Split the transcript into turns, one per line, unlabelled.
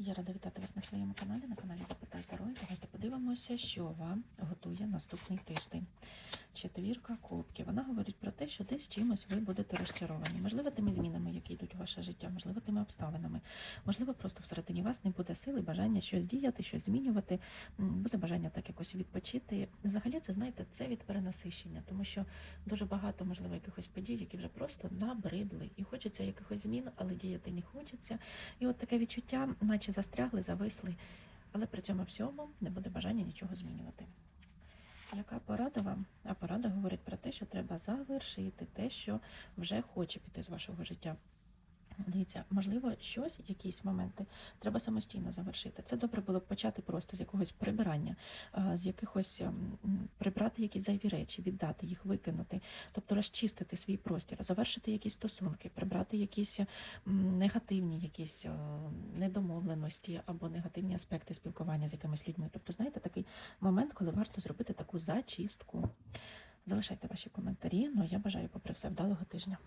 Я рада вітати вас на своєму каналі, на каналі Запитай Таро. Давайте подивимося, що вам готує наступний тиждень. Четвірка кубків. Вона говорить про те, що десь чимось ви будете розчаровані. Можливо, тими змінами, які у ваше життя, можливо, тими обставинами. Можливо, просто всередині вас не буде сили, бажання щось діяти, щось змінювати. Буде бажання так якось відпочити. Взагалі, це знаєте, це від перенасищення, тому що дуже багато, можливо, якихось подій, які вже просто набридли. І хочеться якихось змін, але діяти не хочеться. І от таке відчуття, наче застрягли, зависли, але при цьому всьому не буде бажання нічого змінювати. Яка порада вам? А порада говорить про те, що треба завершити те, що вже хоче піти з вашого життя. Дивіться, можливо, щось, якісь моменти треба самостійно завершити. Це добре було б почати просто з якогось прибирання, з якихось ем, прибрати якісь зайві речі, віддати їх, викинути, тобто розчистити свій простір, завершити якісь стосунки, прибрати якісь негативні якісь е, недомовленості або негативні аспекти спілкування з якимись людьми. Тобто, знаєте, такий момент, коли варто зробити таку зачистку. Залишайте ваші коментарі. Ну я бажаю, попри все, вдалого тижня.